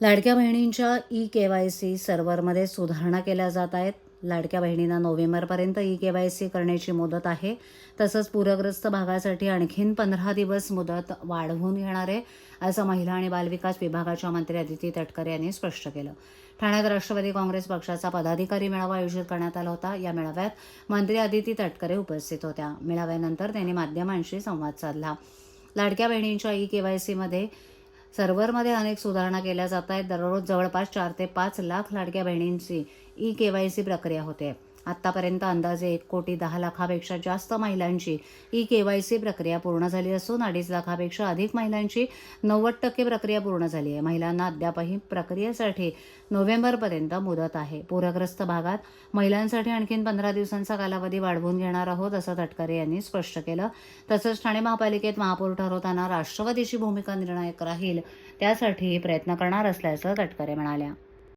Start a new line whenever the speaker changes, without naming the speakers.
लाडक्या बहिणींच्या E K Y C सर्व्हरमध्ये सुधारणा केल्या जात आहेत. लाडक्या बहिणींना नोव्हेंबरपर्यंत ई के वाय सी करण्याची मुदत आहे. तसंच पूरग्रस्त भागासाठी आणखीन पंधरा दिवस मुदत वाढवून घेणार आहे असं महिला आणि बालविकास विभागाच्या मंत्री अदिती तटकरे यांनी स्पष्ट केलं. ठाण्यात राष्ट्रवादी काँग्रेस पक्षाचा पदाधिकारी मेळावा आयोजित करण्यात आला होता. या मेळाव्यात मंत्री अदिती तटकरे उपस्थित होत्या. मेळाव्यानंतर त्यांनी माध्यमांशी संवाद साधला. लाडक्या बहिणींच्या ई के वाय सीमध्ये सर्व्हरमध्ये अनेक सुधारणा केल्या जात आहेत. दररोज जवळपास चार ते पाच लाख लाडक्या बहिणींची ई के वाय सी प्रक्रिया होते. आत्तापर्यंत अंदाजे एक कोटी दहा लाखापेक्षा जास्त महिलांची ई के वाय सी प्रक्रिया पूर्ण झाली असून अडीच लाखापेक्षा अधिक महिलांची नव्वद टक्के प्रक्रिया पूर्ण झाली आहे. महिलांना अद्यापही प्रक्रियेसाठी नोव्हेंबरपर्यंत मुदत आहे. पूरग्रस्त भागात महिलांसाठी आणखीन पंधरा दिवसांचा कालावधी वाढवून घेणार आहोत असं तटकरे यांनी स्पष्ट केलं. तसंच ठाणे महापालिकेत महापौर ठरवताना राष्ट्रवादीची भूमिका निर्णायक राहील त्यासाठी प्रयत्न करणार असल्याचं तटकरे म्हणाल्या.